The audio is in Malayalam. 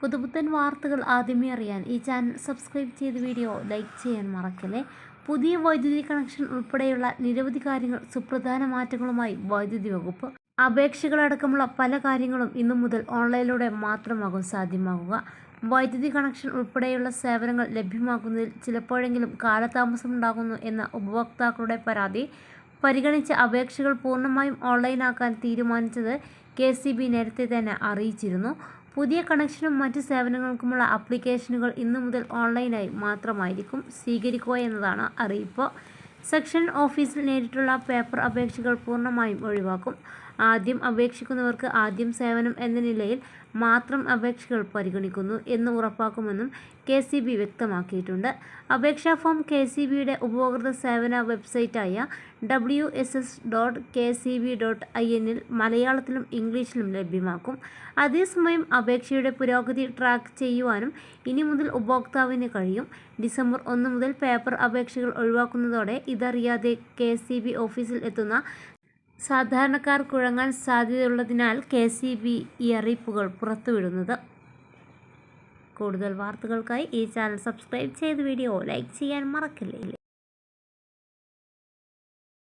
പുതുപുത്തൻ വാർത്തകൾ ആദ്യമേ അറിയാൻ ഈ ചാനൽ സബ്സ്ക്രൈബ് ചെയ്ത് വീഡിയോ ലൈക്ക് ചെയ്യാൻ മറക്കല്ലേ. പുതിയ വൈദ്യുതി കണക്ഷൻ ഉൾപ്പെടെയുള്ള നിരവധി കാര്യങ്ങൾ സുപ്രധാന മാറ്റങ്ങളുമായി വൈദ്യുതി വകുപ്പ് അപേക്ഷകളടക്കമുള്ള പല കാര്യങ്ങളും ഇന്നു മുതൽ ഓൺലൈനിലൂടെ മാത്രമാകും സാധ്യമാകുക. വൈദ്യുതി കണക്ഷൻ ഉൾപ്പെടെയുള്ള സേവനങ്ങൾ ലഭ്യമാക്കുന്നതിൽ ചിലപ്പോഴെങ്കിലും കാലതാമസമുണ്ടാകുന്നു എന്ന ഉപഭോക്താക്കളുടെ പരാതി പരിഗണിച്ച് അപേക്ഷകൾ പൂർണമായും ഓൺലൈനാക്കാൻ തീരുമാനിച്ചത് കെ സി ബി നേരത്തെ തന്നെ അറിയിച്ചിരുന്നു. പുതിയ കണക്ഷനും മറ്റ് സേവനങ്ങൾക്കുമുള്ള ആപ്ലിക്കേഷനുകൾ ഇന്നു മുതൽ ഓൺലൈനായി മാത്രമായിരിക്കും സ്വീകരിക്കുക എന്നതാണ് അറിയിപ്പ്. സെക്ഷൻ ഓഫീസിൽ നേരിട്ടുള്ള പേപ്പർ അപേക്ഷകൾ പൂർണമായും ഒഴിവാക്കും. ആദ്യം അപേക്ഷിക്കുന്നവർക്ക് ആദ്യം സേവനം എന്ന നിലയിൽ മാത്രം അപേക്ഷകൾ പരിഗണിക്കുന്നു എന്ന് ഉറപ്പാക്കുമെന്നും കെ സി ബി വ്യക്തമാക്കിയിട്ടുണ്ട്. അപേക്ഷാ ഫോം കെ സി ബിയുടെ ഉപഭോക്തൃ സേവന വെബ്സൈറ്റായ W S S dot K C B dot I എന്നിൽ മലയാളത്തിലും ഇംഗ്ലീഷിലും ലഭ്യമാക്കും. അതേസമയം അപേക്ഷയുടെ പുരോഗതി ട്രാക്ക് ചെയ്യുവാനും ഇനി മുതൽ ഉപഭോക്താവിന് കഴിയും. ഡിസംബർ ഒന്ന് മുതൽ പേപ്പർ അപേക്ഷകൾ ഒഴിവാക്കുന്നതോടെ ഇതറിയാതെ കെ സി ബി ഓഫീസിൽ എത്തുന്ന സാധാരണക്കാർ കുഴങ്ങാൻ സാധ്യതയുള്ളതിനാൽ കെ സി ബി ഈ അറിയിപ്പുകൾ പുറത്തുവിടുന്നത്. കൂടുതൽ വാർത്തകൾക്കായി ഈ ചാനൽ സബ്സ്ക്രൈബ് ചെയ്ത് വീഡിയോ ലൈക്ക് ചെയ്യാൻ മറക്കല്ലേ?